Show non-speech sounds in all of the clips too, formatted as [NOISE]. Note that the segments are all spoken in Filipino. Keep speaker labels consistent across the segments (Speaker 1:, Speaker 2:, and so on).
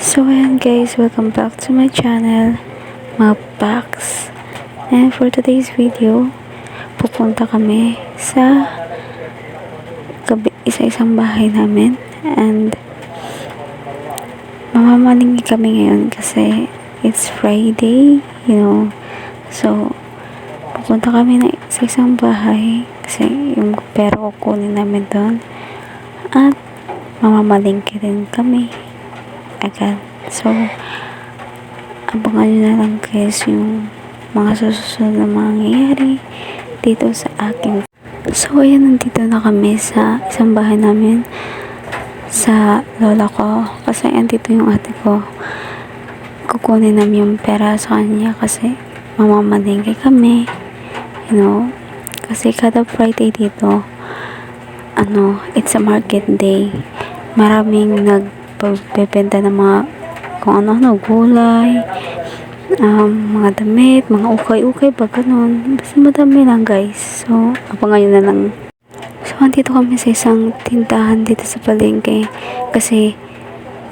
Speaker 1: So ayan guys, welcome back to my channel, Mapax. And for today's video, pupunta kami sa isa-isang bahay namin. And mamamalinggi kami ngayon kasi it's Friday, you know. So, pupunta kami na sa isang bahay kasi yung pera ko kunin namin doon. At mamamalingki rin kami agad. So, abangan nyo na lang guys yung mga susunod na mangyayari dito sa aking So, ayan, nandito na kami sa isang bahay namin sa lola ko. Kasi andito yung ate ko. Kukunin namin yung pera sa kanya kasi mamamalingki kami. You know, kasi kada Friday dito, ano, it's a market day. Maraming nagpapebenta ng mga kung ano-ano, gulay, um, mga damit, mga ukay-ukay ba ganun. Basta madami lang guys. So, abangan na lang. So, andito kami sa isang tindahan dito sa palengke kasi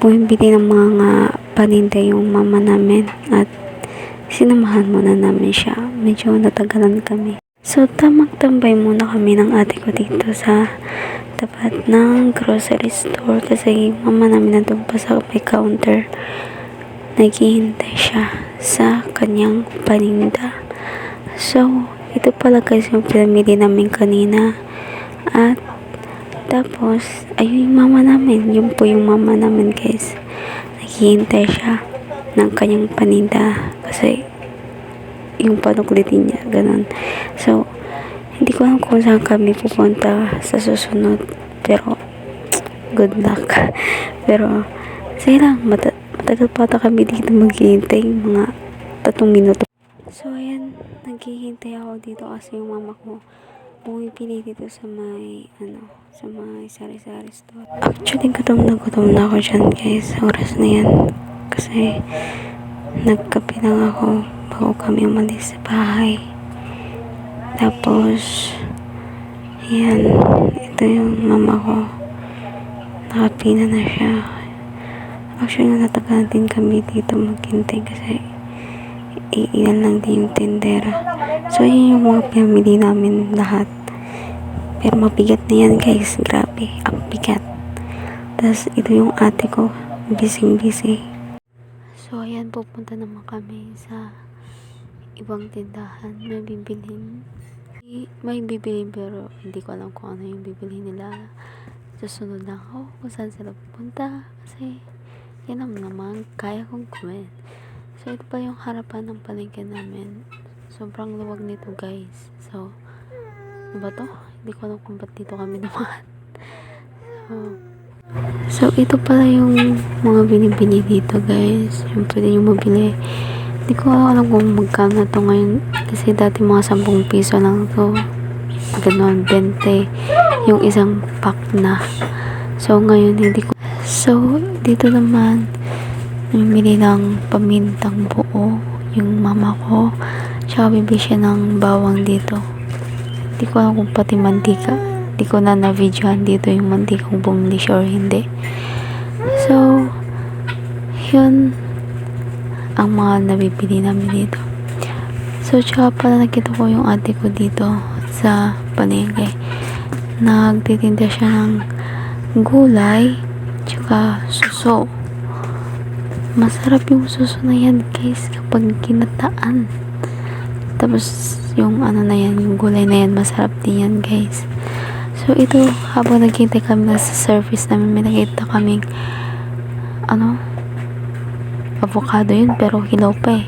Speaker 1: bumibili ng mga paninda yung mama namin at sinamahan muna namin siya. Medyo natagalan kami. So, tamang tambay muna kami ng ate ko dito sa tapat ng grocery store kasi mama namin nandun pa sa may counter. Naghihintay siya sa kanyang paninda. So, ito pala guys yung pinamili namin kanina. At, tapos, ayun yung mama namin. Yun po yung mama namin guys. Naghihintay siya ng kanyang paninda. Kasi, yung panukulitin niya, ganun. So, hindi ko alam kung saan kami pupunta sa susunod. Pero, good luck. [LAUGHS] Pero, sige lang, mata matagal pa kami dito maghihintay, mga tatlong minuto. So, ayan, naghihintay ako dito kasi yung mama ko bumipili dito sa may, ano, sa may sari-sari store. Actually, gutom na gutom na ako dyan, guys, oras na yan. Kasi, nagkape lang ako bago kami umalis sa bahay. Tapos, yan, ito yung mama ko. Nakapina na siya. Actually, natagalan din kami dito maghintay kasi iilan lang din yung tendera. So, yun yung mga pinamili namin lahat. Pero mabigat na yan guys. Grabe. Ang bigat. Tapos, ito yung ate ko. Busy-busy. So, ayan. Pupunta naman kami sa ibang tindahan. May bibilhin. May bibilhin pero hindi ko alam kung ano yung bibilhin nila. Susunod lang ako kung saan sila pupunta. Kasi, yan ang naman kaya kong gawin. So, ito pa yung harapan ng palengke namin. Sobrang luwag nito, guys. So, ano ba to? Hindi ko alam kung ba't dito kami [LAUGHS] naman. So, so, ito pala yung mga binibili dito, guys. Yung pwede nyo mabili. Hindi ko alam kung magkano to ngayon. Kasi dati mga 10 piso lang to. Ganon, 20. Yung isang pack na. So, ngayon, hindi ko So, dito naman, namili ng pamintang buo yung mama ko. Tsaka bibili siya ng bawang dito. Hindi ko alam kung pati mantika. Hindi ko na na-videohan dito yung mantika kung bumili siya or hindi. So, yun ang mga nabibili namin dito. So, tsaka pala nakita ko yung ate ko dito sa palengke. Nagtitinda siya ng gulay tsaka suso. Masarap yung suso na yan guys kapag ginataan. Tapos yung ano na yan, yung gulay na yan, masarap din yan guys. So ito, habang naghintay kami na sa service namin, may nakita kaming ano, avocado yun pero hilaw pa eh.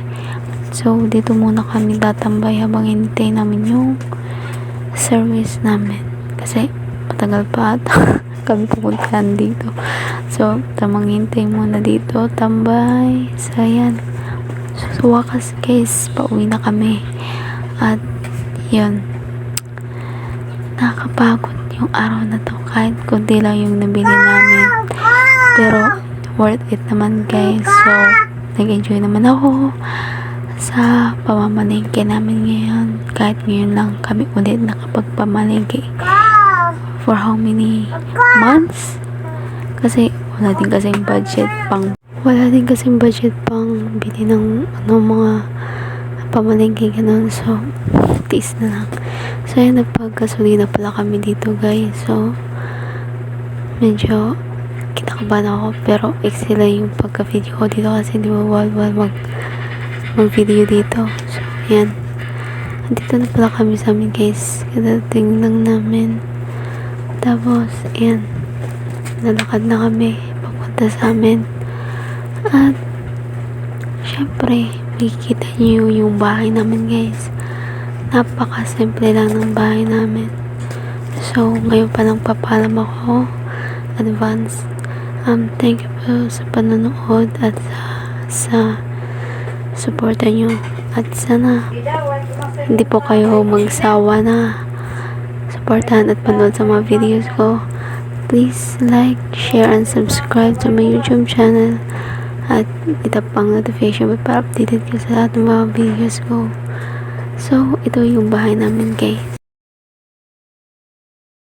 Speaker 1: So dito muna kami tatambay habang hintay namin yung service namin. Kasi matagal pa ata [LAUGHS] kami pupuntahan dito. So, tamang hintay muna dito. Tambay. So, ayan. So, wakas guys, pauwi na kami. At, yun. Nakakapagod yung araw na to. Kahit kunti lang yung nabili namin. Pero, worth it naman guys. So, nag-enjoy naman ako sa pamamalingke namin ngayon. Kahit ngayon lang kami ulit nakapagpamalingke for how many months? Kasi wala din kasing budget pang wala din kasing budget pang bili ng ano, mga pamalengke ganun. So, tiis na lang. So, ayun, nagpagkasulina pala kami dito, guys. So, medyo kinakabahan ako. Pero, excel lang yung pagka-video ko dito kasi di ba wal-wal mag mag-video dito. So, ayan. Andito na pala kami sa amin, guys. Kadating lang namin. Tapos, ayan. Nalakad na kami papunta sa amin. At, syempre, makikita niyo yung bahay namin, guys. Napaka-simple lang ng bahay namin. So, ngayon pa lang papalam ako. Advance. Um, thank you po sa panonood at sa, sa suporta nyo. At sana, hindi po kayo magsawa na supportahan at panood sa mga videos ko. Please like, share, and subscribe to my YouTube channel. At itap pang notification para updated ka sa lahat ng mga videos ko. So, ito yung bahay namin guys.